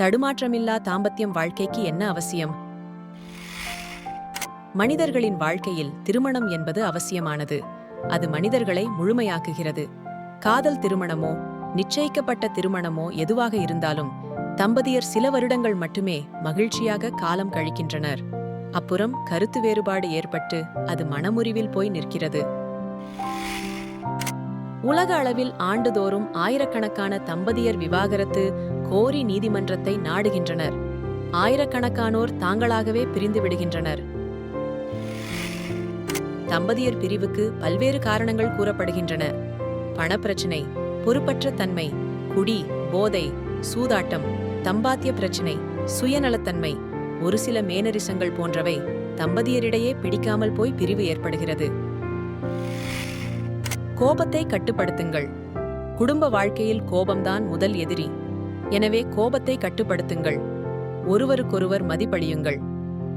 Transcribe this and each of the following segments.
தடுமாற்றமில்லா தாம்பத்தியம் வாழ்க்கைக்கு என்ன அவசியம்? மனிதர்களின் வாழ்க்கையில் திருமணம் என்பது அவசியமானது. அது மனிதர்களை முழுமையாக்குகிறது. காதல் திருமணமோ நிச்சயிக்கப்பட்ட திருமணமோ எதுவாக இருந்தாலும் தம்பதியர் சில வருடங்கள் மட்டுமே மகிழ்ச்சியாக காலம் கழிக்கின்றனர். அப்புறம் கருத்து வேறுபாடு ஏற்பட்டு அது மனமுறிவில் போய் நிற்கிறது. உலக அளவில் ஆண்டுதோறும் ஆயிரக்கணக்கான தம்பதியர் விவாகரத்து கோரி நீதிமன்றத்தை நாடுகின்றனர். ஆயிரக்கணக்கானோர் தாங்களாகவே பிரிந்து விடுகின்றனர். தம்பதியர் பிரிவுக்கு பல்வேறு காரணங்கள் கூறப்படுகின்றன. பணப்பிரச்சினை பொறுப்பற்ற தன்மை குடி போதை சூதாட்டம் தம்பாத்திய பிரச்சினை சுயநலத்தன்மை ஒரு சில மேனரிசங்கள் போன்றவை தம்பதியரிடையே பிடிக்காமல் போய் பிரிவு ஏற்படுகிறது. கோபத்தை கட்டுப்படுத்துங்கள். குடும்ப வாழ்க்கையில் கோபம்தான் முதல் எதிரி. எனவே கோபத்தை கட்டுப்படுத்துங்கள். ஒருவருக்கொருவர் மதிப்பளியுங்கள்.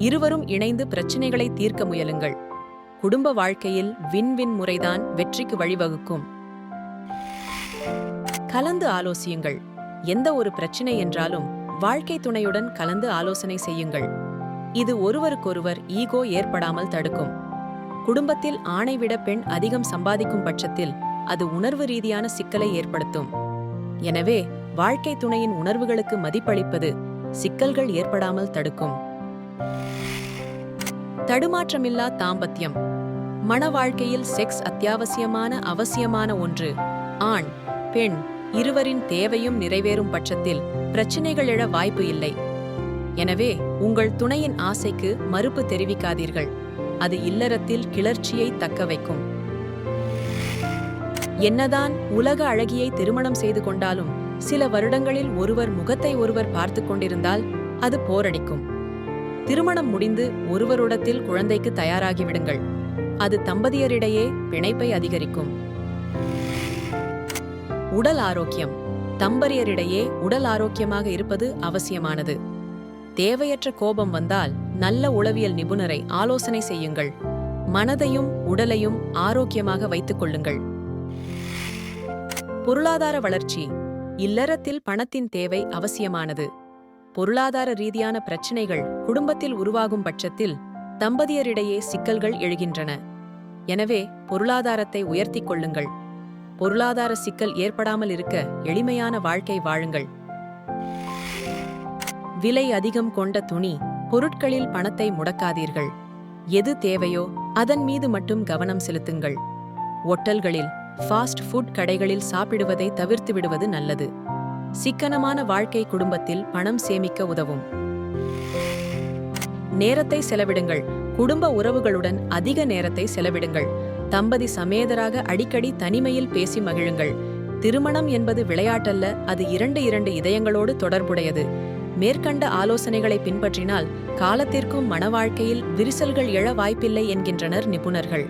இருவரும் இணைந்து பிரச்சினைகளை தீர்க்க முயலுங்கள். குடும்ப வாழ்க்கையில் வின் வின் முறைதான் வெற்றிக்கு வழிவகுக்கும். கலந்து ஆலோசியுங்கள். எந்த ஒரு பிரச்சினை என்றாலும் வாழ்க்கை துணையுடன் கலந்து ஆலோசனை செய்யுங்கள். இது ஒருவருக்கொருவர் ஈகோ ஏற்படாமல் தடுக்கும். குடும்பத்தில் ஆணை விட பெண் அதிகம் சம்பாதிக்கும் பட்சத்தில் அது உணர்வு ரீதியான சிக்கலை ஏற்படுத்தும். எனவே வாழ்க்கை துணையின் உணர்வுகளுக்கு மதிப்பளிப்பது சிக்கல்கள் ஏற்படாமல் தடுக்கும். தடுமாற்றமில்லா தாம்பத்தியம். மன வாழ்க்கையில் செக்ஸ் அத்தியாவசியமான அவசியமான ஒன்று. ஆண் பெண் இருவரின் தேவையும் நிறைவேறும் பட்சத்தில் பிரச்சினைகள் எழ வாய்ப்பு இல்லை. எனவே உங்கள் துணையின் ஆசைக்கு மறுப்பு தெரிவிக்காதீர்கள். அது இல்லறத்தில் கிளர்ச்சியை தக்க வைக்கும். என்னதான் உலக அழகியை திருமணம் செய்து கொண்டாலும் சில வருடங்களில் ஒருவர் முகத்தை ஒருவர் பார்த்து கொண்டிருந்தால் அது போரடிக்கும். திருமணம் முடிந்து ஒருவருடத்தில் குழந்தைக்கு தயாராகிவிடுங்கள். அது தம்பதியரிடையே பிணைப்பை அதிகரிக்கும். உடல் ஆரோக்கியம். தம்பதியரிடையே உடல் ஆரோக்கியமாக இருப்பது அவசியமானது. தேவையற்ற கோபம் வந்தால் நல்ல உளவியல் நிபுணரை ஆலோசனை செய்யுங்கள். மனதையும் உடலையும் ஆரோக்கியமாக வைத்துக் கொள்ளுங்கள். பொருளாதார வளர்ச்சி. இல்லறத்தில் பணத்தின் தேவை அவசியமானது. பொருளாதார ரீதியான பிரச்சினைகள் குடும்பத்தில் உருவாகும் பட்சத்தில் தம்பதியரிடையே சிக்கல்கள் எழுகின்றன. எனவே பொருளாதாரத்தை உயர்த்திக் கொள்ளுங்கள். பொருளாதார சிக்கல் ஏற்படாமல் இருக்க எளிமையான வாழ்க்கை வாழுங்கள். விலை அதிகம் கொண்ட துணி பொருட்களில் பணத்தை முடக்காதீர்கள். எது தேவையோ அதன் மீது மட்டும் கவனம் செலுத்துங்கள். ஒட்டல்களில் ஃபாஸ்ட் ஃபுட் கடைகளில் சாப்பிடுவதை தவிர்த்து விடுவது நல்லது. சிக்கனமான வாழ்க்கை குடும்பத்தில் பணம் சேமிக்க உதவும். நேரத்தை செலவிடுங்கள். குடும்ப உறவுகளுடன் அதிக நேரத்தை செலவிடுங்கள். தம்பதி சமேதராக அடிக்கடி தனிமையில் பேசி மகிழுங்கள். திருமணம் என்பது விளையாட்டல்ல அது இரண்டு இரண்டு இதயங்களோடு தொடர்புடையது. மேற்கண்ட ஆலோசனைகளை பின்பற்றினால் காலத்திற்கும் மன வாழ்க்கையில் விரிசல்கள் எழ வாய்ப்பில்லை என்கின்றனர் நிபுணர்கள்.